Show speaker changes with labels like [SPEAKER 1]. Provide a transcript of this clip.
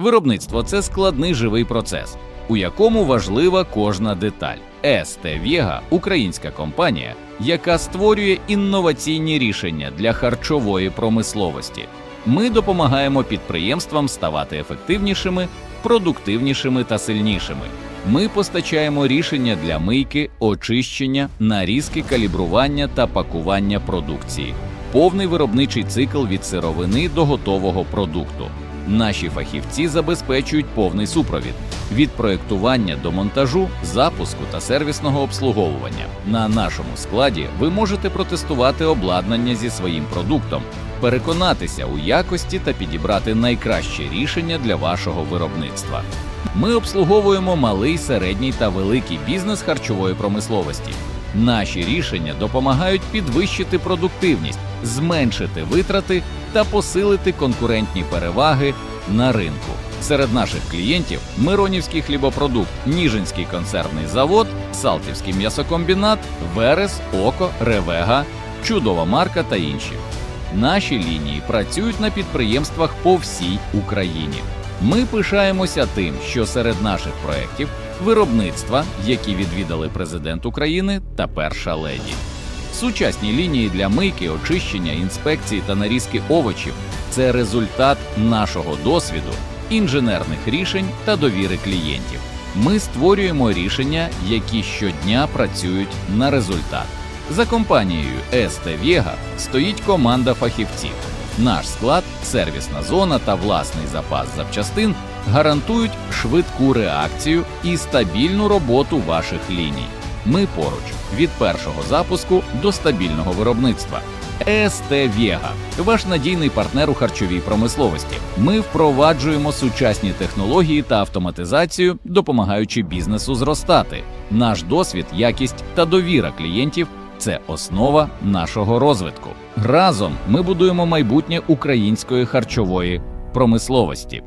[SPEAKER 1] Виробництво це складний живий процес, у якому важлива кожна деталь. СТ Вєга – українська компанія, яка створює інноваційні рішення для харчової промисловості. Ми допомагаємо підприємствам ставати ефективнішими, продуктивнішими та сильнішими. Ми постачаємо рішення для мийки, очищення, нарізки, калібрування та пакування продукції, повний виробничий цикл від сировини до готового продукту. Наші фахівці забезпечують повний супровід від проєктування до монтажу, запуску та сервісного обслуговування. На нашому складі ви можете протестувати обладнання зі своїм продуктом, переконатися у якості та підібрати найкраще рішення для вашого виробництва. Ми обслуговуємо малий, середній та великий бізнес харчової промисловості. Наші рішення допомагають підвищити продуктивність, зменшити витрати та посилити конкурентні переваги на ринку. Серед наших клієнтів Миронівський хлібопродукт, Ніжинський консервний завод, Салтівський м'ясокомбінат, Верес, Око, Ревега, Чудова марка та інші. Наші лінії працюють на підприємствах по всій Україні. Ми пишаємося тим, що серед наших проєктів виробництва, які відвідали президент України та перша леді. Сучасні лінії для мийки, очищення, інспекції та нарізки овочів це результат нашого досвіду, інженерних рішень та довіри клієнтів. Ми створюємо рішення, які щодня працюють на результат. За компанією СТ Вєга стоїть команда фахівців. Наш склад, сервісна зона та власний запас запчастин гарантують швидку реакцію і стабільну роботу ваших ліній. Ми поруч від першого запуску до стабільного виробництва. СТ Вєга ваш надійний партнер у харчовій промисловості. Ми впроваджуємо сучасні технології та автоматизацію, допомагаючи бізнесу зростати. Наш досвід, якість та довіра клієнтів це основа нашого розвитку. Разом ми будуємо майбутнє української харчової промисловості.